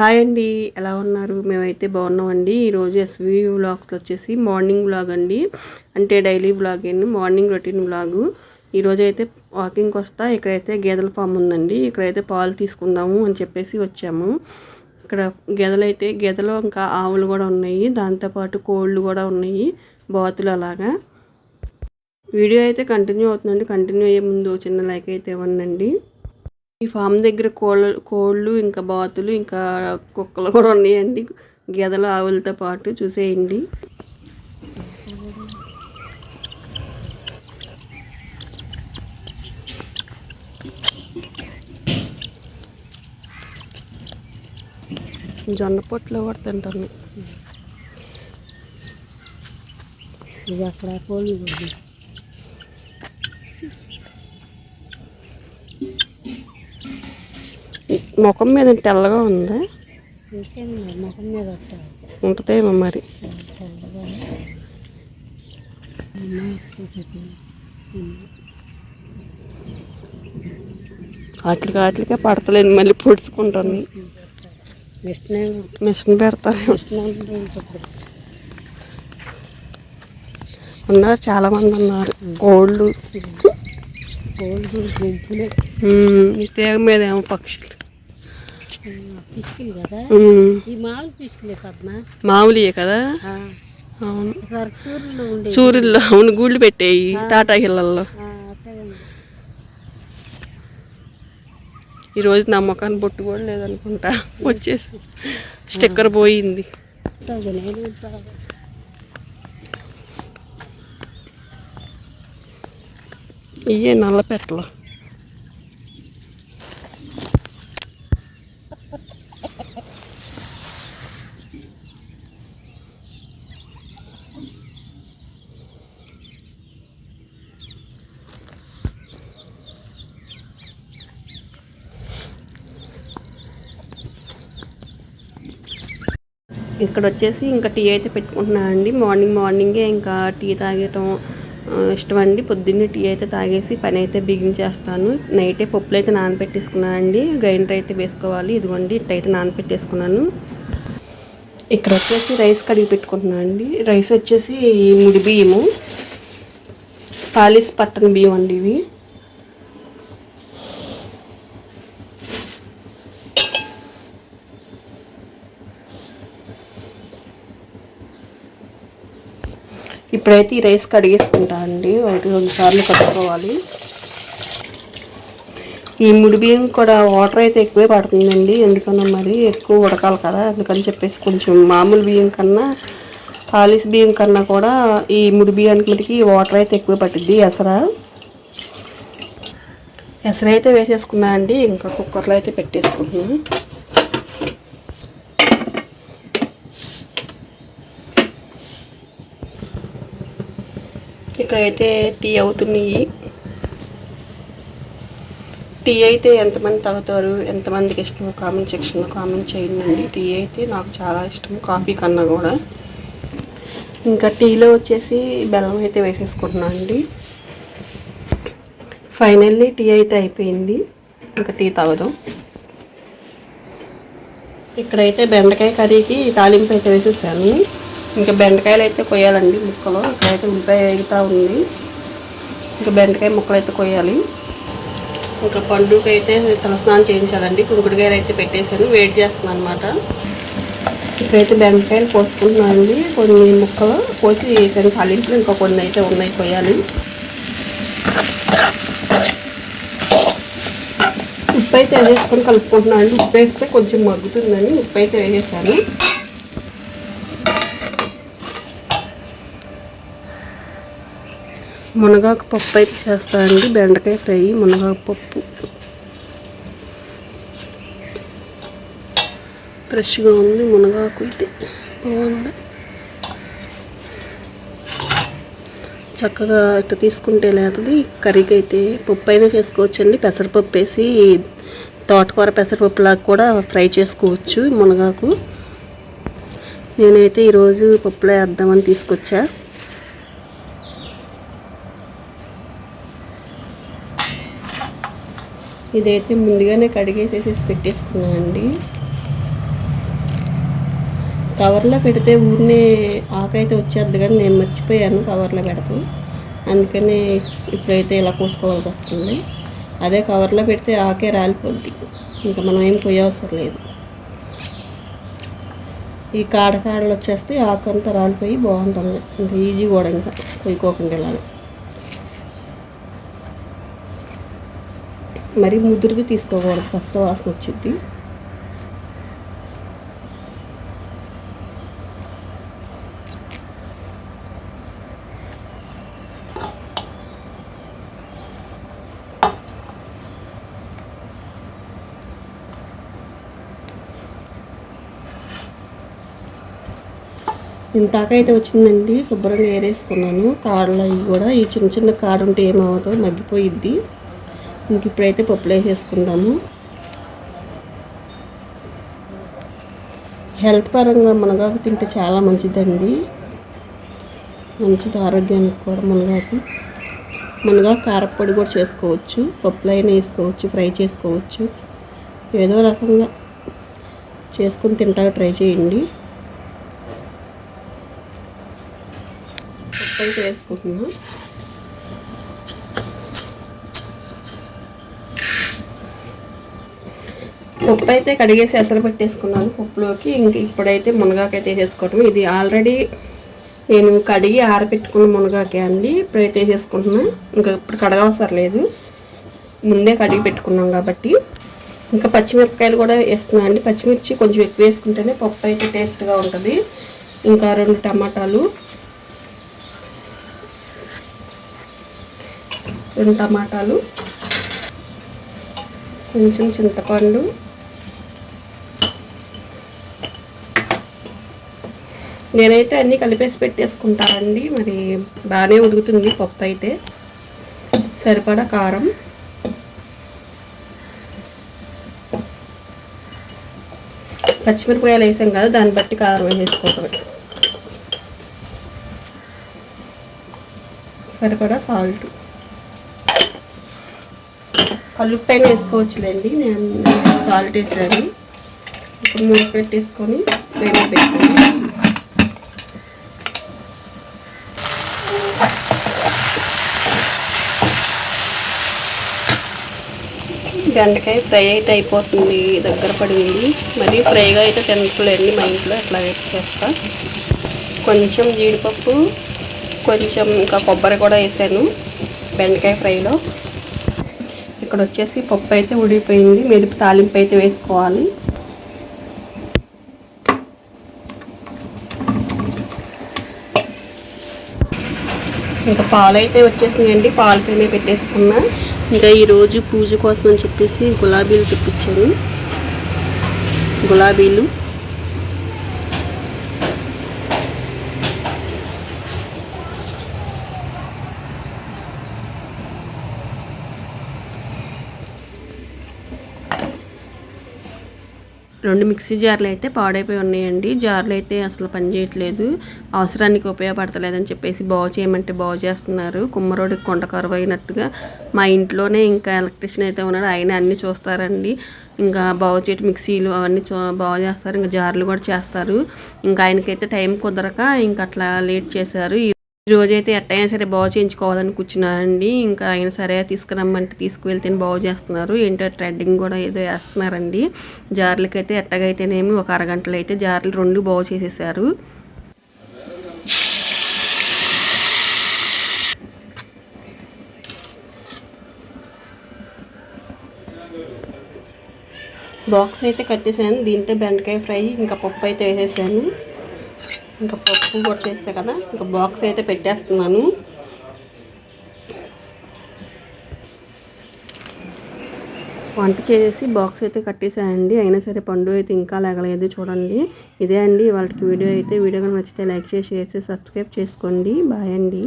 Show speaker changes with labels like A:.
A: Hi అండి ఎలా ఉన్నారు? మేమైతే బాగున్నామండి. ఈరోజు ఎస్వి వ్లాగ్స్ వచ్చేసి మార్నింగ్ వ్లాగ్ అండి. అంటే డైలీ వ్లాగ్ అండి మార్నింగ్ రొటీన్ వ్లాగు ఈరోజు అయితే వాకింగ్కి వస్తా ఇక్కడైతే గేదెల ఫామ్ ఉందండి. ఇక్కడైతే పాలు తీసుకుందాము అని చెప్పేసి వచ్చాము. ఇక్కడ గేదెలు అయితే గేదెలు ఇంకా ఆవులు కూడా ఉన్నాయి. దాంతోపాటు కోళ్ళు కూడా ఉన్నాయి. బాతులు అలాగా. వీడియో అయితే కంటిన్యూ అవుతుందండి. కంటిన్యూ అయ్యే ముందు చిన్న లైక్ అయితే ఇవ్వండి. ఈ ఫామ్ దగ్గర కోళ్ళు కోళ్ళు ఇంకా బాతులు ఇంకా కుక్కలు కూడా ఉన్నాయండి. గేదెలు ఆవులతో పాటు చూసేయండి. జొన్న పొట్లు కూడా తింటాను
B: ఇది అక్కడ కోళ్ళు
A: ముఖం మీద తెల్లగా ఉందా.
B: ముఖం మీద
A: ఉంటుందేమో మరి. వాటికి వాటికే పడతలేదు మళ్ళీ పొడుచుకుంటాను.
B: మిషన్
A: మిషన్ పెడతారు ఉన్నారు చాలా మంది ఉన్నారు. కోళ్ళు.
B: కోళ్ళు గుంపులే.
A: తీగ మీద ఏమో పక్షులు.
B: కదా? ఈ మామూలు పిసికిలే పద్మ?
A: మామూలుయే కదా? అవును. సూర్యుల్లో అవును గూళ్ళు పెట్టేయి టాటా హిల్లల్లో. ఈరోజు నా ముఖాన్ని బొట్టు కూడా లేదనుకుంటా. వచ్చేసి స్టిక్కర్ పోయింది. ఇయ్యే నల్ల పెట్టలు. ఇక్కడ వచ్చేసి ఇంకా టీ అయితే పెట్టుకుంటున్నాను అండి మార్నింగ్ మార్నింగే ఇంకా టీ తాగటం ఇష్టం అండి పొద్దున్నే టీ అయితే తాగేసి పని అయితే బిగించేస్తాను. నైటే పప్పులు అయితే నానబెట్టేసుకున్నాను అండి గ్రైండర్ అయితే వేసుకోవాలి. ఇదిగోండి ఇట్ట అయితే నానబెట్టేసుకున్నాను. ఇక్కడ వచ్చేసి రైస్ కడిగి పెట్టుకుంటున్నాను అండి రైస్ వచ్చేసి ముడి బియ్యము. పాలిస్ పట్టణ బియ్యం అండి ఇవి. ఇప్పుడైతే ఈ రైస్ కడిగేసుకుంటా అండి. ఒకటి రెండు సార్లు కట్టుకోవాలి ఈ ముడి బియ్యం కూడా వాటర్ అయితే ఎక్కువే పడుతుందండి. ఎందుకన్నా మరి ఎక్కువ ఉడకాలి కదా. అందుకని చెప్పేసి కొంచెం మామూలు బియ్యం కన్నా పాలిస్ బియ్యం కన్నా కూడా ఈ ముడి బియ్యానికి మటుకి వాటర్ అయితే ఎక్కువ పట్టిద్ది ఎసర. ఎసరైతే వేసేసుకున్నా అండి. ఇంకా కుక్కర్లో అయితే పెట్టేసుకుంటున్నాను ఇక్కడైతే టీ అవుతున్నాయి. టీ అయితే ఎంతమంది తాగుతారు? ఎంతమందికి ఇష్టమో కామెంట్ సెక్షన్లో కామెంట్ చేయండి. టీ అయితే నాకు చాలా ఇష్టం. కాఫీ కన్నా కూడా. ఇంకా టీలో వచ్చేసి బెల్లం అయితే వేసేసుకుంటున్నాను అండి. ఫైనల్లీ టీ అయితే అయిపోయింది. ఇంకా టీ తాగుదాం. ఇక్కడైతే బెండకాయ కర్రీకి తాలింపు అయితే వేసేసాను. ఇంకా బెండకాయలు అయితే కొయ్యాలండి ముక్కలు. ఇక్కడైతే ఉల్లిపాయ వేగుతూ ఉంది. ఇంకా బెండకాయ ముక్కలు అయితే కొయ్యాలి. ఇంకా పండుగ అయితే తలస్నానం చేయించాలండి. కుంకుడుకాయలు అయితే పెట్టేశాను. వెయిట్ చేస్తున్నాను అనమాట ఇప్పుడైతే బెండకాయలు కోసుకుంటున్నానండి కొన్ని ముక్కలు కోసి వేసాను. తాలింపులు ఇంకా కొన్ని అయితే ఉన్నాయి కొయ్యాలి. ఉప్పు అయితే వేసేసుకొని కలుపుకుంటున్నాను అండి. ఉప్పు వేస్తే కొంచెం మగ్గుతుందని ఉప్పు అయితే వేసేసాను. మునగాకు పప్పు అయితే చేస్తానండి బెండకాయ ఫ్రై మునగాకు పప్పు. ఫ్రెష్గా ఉంది మునగాకు అయితే. బాగుంది. చక్కగా ఇట్లా తీసుకుంటే లేదు కర్రీకి అయితే పప్పు అయినా చేసుకోవచ్చండి. పెసరపప్పు వేసి తోటకూర పెసరపప్పులాగా కూడా ఫ్రై చేసుకోవచ్చు మునగాకు. నేనైతే ఈరోజు పప్పులో వేద్దామని తీసుకొచ్చా. ఇదైతే ముందుగానే కడిగేసేసి పెట్టేసుకున్నానండి కవర్లో పెడితే ఊరినే ఆకైతే వచ్చేది కానీ నేను మర్చిపోయాను కవర్లో పెడతాం. అందుకని ఇప్పుడైతే ఇలా కోసుకోవాల్సి వస్తుంది. అదే కవర్లో పెడితే ఆకే రాలిపోద్ది. ఇంకా మనం ఏం పోయేవసరం లేదు. ఈ కాడ కాడలు వచ్చేస్తే ఆకంతా రాలిపోయి బాగుంటుంది. ఇంకా ఈజీ కూడా ఇంకా కొయ్యుకోకుండా ఇలా మరి ముదురుగా తీసుకోకూడదు. ఫస్ట్ వాసన వచ్చింది ఇంతాకైతే వచ్చిందండి. శుభ్రంగా ఏరేసుకున్నాను. కాడలు అవి కూడా ఈ చిన్న చిన్న కాడ ఉంటే ఏమవుతుందో మగ్గిపోయిద్ది. ఇంక ఇప్పుడైతే పప్పులు వేసేసుకుందాము. హెల్త్ పరంగా మునగాకు తింటే చాలా మంచిదండి. మంచిది ఆరోగ్యానికి కూడా మునగాకు. మునగాకు కారపొడి కూడా చేసుకోవచ్చు. పప్పులు అయినా వేసుకోవచ్చు ఫ్రై చేసుకోవచ్చు. ఏదో రకంగా చేసుకుని తింటాక ట్రై చేయండి. పప్పు అయితే వేసుకుంటున్నాను పప్పు అయితే కడిగేసి ఎసరు పెట్టేసుకున్నాను పప్పులోకి. ఇంక ఇప్పుడైతే మునగాకైతే వేసేసుకోవటం ఇది ఆల్రెడీ నేను కడిగి ఆరబెట్టుకున్న మునగాకే అండి. ఇప్పుడైతే వేసేసుకుంటున్నాను ఇంకా ఇప్పుడు కడగవసరం లేదు. ముందే కడిగి పెట్టుకున్నాం కాబట్టి. ఇంకా పచ్చిమిరపకాయలు కూడా వేస్తున్నాను అండి. పచ్చిమిర్చి కొంచెం ఎక్కువ వేసుకుంటేనే పప్పు అయితే టేస్ట్గా ఉంటుంది. ఇంకా రెండు టమాటాలు. రెండు టమాటాలు. కొంచెం చింతపండు. నేనైతే అన్నీ కలిపేసి పెట్టేసుకుంటానండి. మరి బాగానే ఉడుకుతుంది పప్పు అయితే. సరిపడా కారం. పచ్చిమిరపకాయలు వేసాం కదా దాన్ని బట్టి కారం వేసేసుకోవటం సరిపడా సాల్ట్. కల్లుప్పైన వేసుకోవచ్చులేండి. నేను సాల్ట్ వేసాను. ఇప్పుడు మూడు పెట్టేసుకొని వేడి పెట్టుకోండి బెండకాయ ఫ్రై అయితే అయిపోతుంది దగ్గర పడింది మరి ఫ్రైగా అయితే తినట్లేండి మా ఇంట్లో అట్లా చేస్తా. కొంచెం జీడిపప్పు కొంచెం ఇంకా కొబ్బరి కూడా వేసాను బెండకాయ ఫ్రైలో. ఇక్కడ వచ్చేసి పప్పు అయితే ఉడికిపోయింది మెరుపు తాలింపు అయితే వేసుకోవాలి. ఇంకా పాలు అయితే వచ్చేసినాయండి పాలు పైన పెట్టేసుకున్నా. ఇంకా ఈరోజు పూజ కోసం అని చెప్పేసి గులాబీలు తెప్పించాను గులాబీలు. రెండు మిక్సీ జార్లు అయితే పాడైపోయి ఉన్నాయండి. జార్లు అయితే అసలు పనిచేయట్లేదు అవసరానికి ఉపయోగపడతలేదని చెప్పేసి బాగు చేయమంటే బాగు చేస్తున్నారు. కుమ్మరోడికి కొండ కరువు అయినట్టుగా మా ఇంట్లోనే ఇంకా ఎలక్ట్రిషియన్ అయితే ఉన్నాడు. ఆయన అన్నీ చూస్తారండి. ఇంకా బాగు చేయటం మిక్సీలు అవన్నీ చూ బాగు చేస్తారు. ఇంకా జార్లు కూడా చేస్తారు. ఇంకా ఆయనకైతే టైం కుదరక ఇంకా అట్లా లేట్ చేశారు. రోజైతే ఎట్టయినా సరే బాగు చేయించుకోవాలని కూర్చున్నానండి. ఇంకా ఆయన సరే తీసుకురమ్మంటే తీసుకువెళ్తే బాగు చేస్తున్నారు. ఏంటో థ్రెడ్డింగ్ కూడా ఏదో వేస్తున్నారండి. జార్లకైతే ఎట్టగైతేనేమి ఒక అరగంటలో అయితే జార్లు రెండు బాగు చేసేసారు. బాక్స్ అయితే కట్టేశాను. దీంట్లో బెండకాయ ఫ్రై ఇంకా పప్పు అయితే వేసేసాను. ఇంకా పప్పు కొట్టేస్తా కదా. ఇంకా బాక్స్ అయితే పెట్టేస్తున్నాను. వంట చేసి బాక్స్ అయితే కట్టేసాయండి అయినా సరే పండు అయితే ఇంకా లేగలేదు చూడండి. ఇదే అండి వాళ్ళకి వీడియో అయితే. వీడియో నచ్చితే లైక్ చేసి షేర్ చేసి సబ్స్క్రైబ్ చేసుకోండి. బాయ్ అండి.